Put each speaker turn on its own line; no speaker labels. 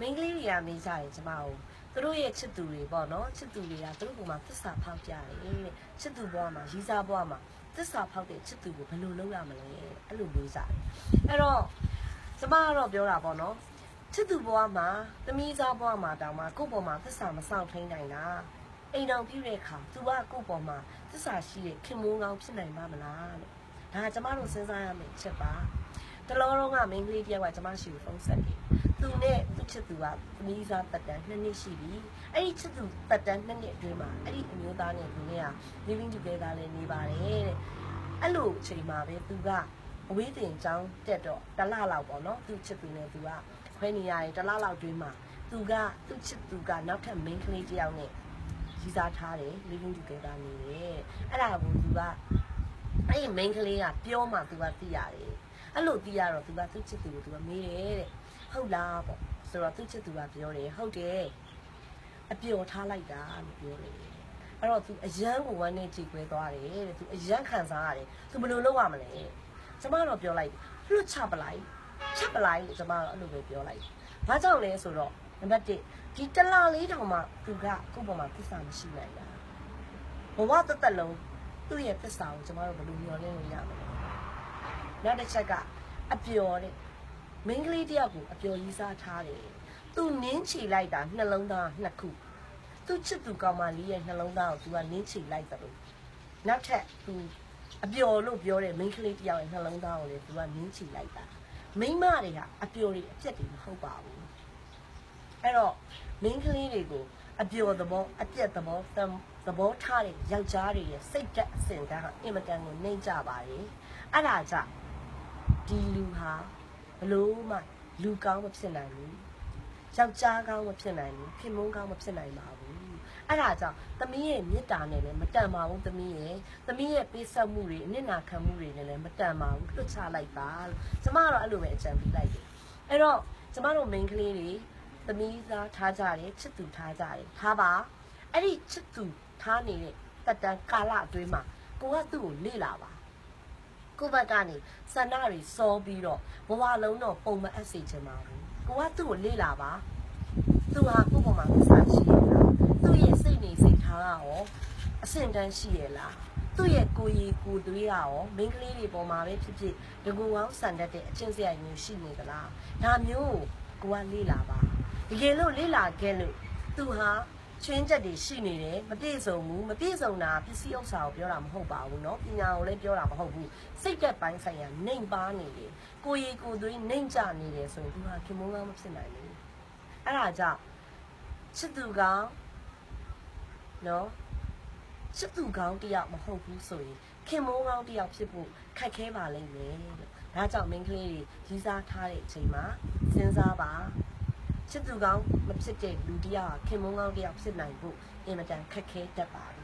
မိန်းကလေးတွေကမေးကြတယ်ကျမတို့သူတို့ရဲ့ချစ်သူတွေပေါ့နော်ချစ်သူတွေကသူတို့ကမှသစ္စာဖောက်ကြတယ်တဲ့ချစ်သူဘဝမှာရီးစားဘဝမှာသစ္စာဖောက်တဲ့ချစ်သူကိုဘယ်လိုလုပ်ရမလဲအဲ့လိုမေးကြတယ်အဲ့တော့ကျမကတော့ပြောတာပေါ့နော်ချစ်သူဘဝမှာသမီးစားဘဝမှာတောင်မှကိုယ့်ပေါ်မှာသစ္စာမဆောင်ထိန်နိုင်တာအိမ်တော်ပြုတဲ့အခါ तू ကကိုယ့်ပေါ်မှာသစ္စာရှိတဲ့ခင်မိုးကောင်းဖြစ်နိုင်မှာမလားလို့ဒါကကျမတို့စဉ်းစားရမယ့်အချက်ပါ တလောတော့ကမိန်းကလေးတယောက်ကကျမရှိကိုဖုန်းဆက်တယ်သူနဲ့သူချစ်သူကသမီးစားတက်တန်းနှစ်နှစ်ရှိပြီအဲ့ဒီချစ်သူတက်တန်းနှစ်နှစ်အတွင်းမှာအဲ့ဒီအမျိုးသားနဲ့သူနဲ့က living together လည်းနေပါတယ်တဲ့အဲ့လိုအချိန်မှာပဲသူကအဝေးတင်ចောင်းတက်တော့တလလောက်ပေါ့နော်သူချစ်သူနဲ့သူကခွဲနေရတယ်တလလောက်တွင်းမှာသူကသူချစ်သူကနောက်ထပ် main ကလေးတယောက်နဲ့ကြီးစားထားတယ် living together နေတယ်အဲ့ဒါကိုသူကအဲ့ဒီ main ကလေးကပြောမှသူကသိရတယ် အဲ့လိုသိရတော့သူကသူ့ချစ်သူကိုသူကမေးတယ်တဲ့ဟုတ်လားပေါ့ဆိုတော့သူ့ချစ်သူကပြောတယ်ဟုတ်တယ်အပျော်ထားလိုက်တာလို့ပြောတယ်အဲ့တော့သူအရန်ကိုဝမ်းနဲ့ကြည်ခွဲသွားတယ်တဲ့သူအရန်ခံစားရတယ်သူဘယ်လိုလုပ်ရမလဲကျမတော့ပြောလိုက်လွတ်ချပလိုက်ချက်ပလိုက်လို့ကျမတော့အဲ့လိုပဲပြောလိုက်ဘာကြောင့်လဲဆိုတော့နံပါတ်1ဒီတလားလေးတောင်မှသူကကိုယ့်ပေါ်မှာသစ္စာမရှိနိုင်တာဘဝတစ်သက်လုံးသူ့ရဲ့သစ္စာကိုကျမတို့ဘယ်လိုမျှော်လင့်လို့ရမလဲ နောက်တစ်ချက်ကအပျော်တဲ့မိန်းကလေးတယောက်ကိုအပျော်ကြီးစားထားတယ်သူနင်းချီလိုက်တာနှလုံးသားနှစ်ခုသူချစ်သူကောင်မလေးရဲ့နှလုံးသားကိုသူကနင်းချီလိုက်တယ်လို့နောက်ထပ်သူအပျော်လို့ပြောတဲ့မိန်းကလေးတယောက်ရဲ့နှလုံးသားကိုလည်းသူကနင်းချီလိုက်တာမိန်းမတွေကအပျော်တွေအပြက်တွေမဟုတ်ပါဘူးအဲ့တော့မိန်းကလေးတွေကိုအပျော်သဘောအပြက်သဘောသသဘောထားတဲ့ယောက်ျားတွေရဲ့စိတ်ဓာတ်အစဉ်ကကအင်မတန်ကိုနှိမ့်ကြပါတယ်အဲ့ဒါကြောင့် ဒီလူဟာဘလို့မှလူကောင်းမဖြစ်နိုင်ဘူးယောက်ျားကောင်းမဖြစ်နိုင်ဘူးခင်မုန်းကောင်းမဖြစ်နိုင်ပါဘူးအဲ့ဒါကြောင့်သမီးရဲ့မေတ္တာနဲ့လည်းမတန်ပါဘူးသမီးရဲ့သမီးရဲ့ပေးဆက်မှုတွေအနစ်နာခံမှုတွေနဲ့လည်းမတန်ပါဘူးလွတ်ချလိုက်ပါလို့ကျမကတော့အဲ့လိုပဲအကြံပေးလိုက်တယ်အဲ့တော့ကျမတို့ main ကလေးတွေသမီးသားထားကြတယ်ချစ်သူထားကြတယ်ထားပါအဲ့ဒီချစ်သူထားနေတဲ့တက်တန်ကာလအတွင်းမှာကိုကသူ့ကိုလေ့လာပါ ကိုယ့်ဘက်ကနေစန္ဒတွေစောပြီးတော့ဘဝလုံးတော့ပုံမအပ်စေချင်ပါဘူးကိုကသူ့ကိုလေ့လာပါသူဟာကိုယ့်ပေါ်မှာစရှိရလားသူ့ရဲ့စိတ်နေစိတ်ထားကရောအဆင့်တန်းရှိရလားသူ့ရဲ့ကိုယ်ရည်ကိုယ်သွေးကရောမိန်းကလေးတွေပေါ်မှာပဲဖြစ်ဖြစ်တကူကောင်းဆန်တတ်တဲ့အချင်းစရိုက်မျိုးရှိနေသလားဒါမျိုးကိုကိုကလေ့လာပါတကယ်လို့လေ့လာခဲ့လို့သူဟာ ချင်းချက်တွေရှိနေတယ်မပြည့်စုံဘူးမပြည့်စုံတာပစ္စည်းဥစ္စာကိုပြောတာမဟုတ်ပါဘူးเนาะပညာကိုလည်းပြောတာမဟုတ်ဘူးစိတ်သက်ပိုင်းဆိုင်ရာနှိမ်ပါနေတယ်ကိုယ်ရည်ကိုယ်သွေးနှိမ်ကြနေတယ်ဆိုရင်သူဟာခင်မုန်းကောင်းမဖြစ်နိုင်ဘူးအဲ့ဒါကြောင့်ချစ်သူကောင်းเนาะချစ်သူကောင်းတယောက်မဟုတ်ဘူးဆိုရင်ခင်မုန်းကောင်းတယောက်ဖြစ်ဖို့ခက်ခဲပါလိမ့်မယ်လို့ဒါကြောင့်မိန်းကလေးတွေကြီးစားထားတဲ့အချိန်မှာစဉ်းစားပါ ချစ်သူကောင်းမဖြစ်တဲ့လူတစ်ယောက်ဟာခင်မုန်းကောင်းတစ်ယောက်ဖြစ်နိုင်ဖို့အင်မတန်ခက်ခဲတတ်ပါတယ်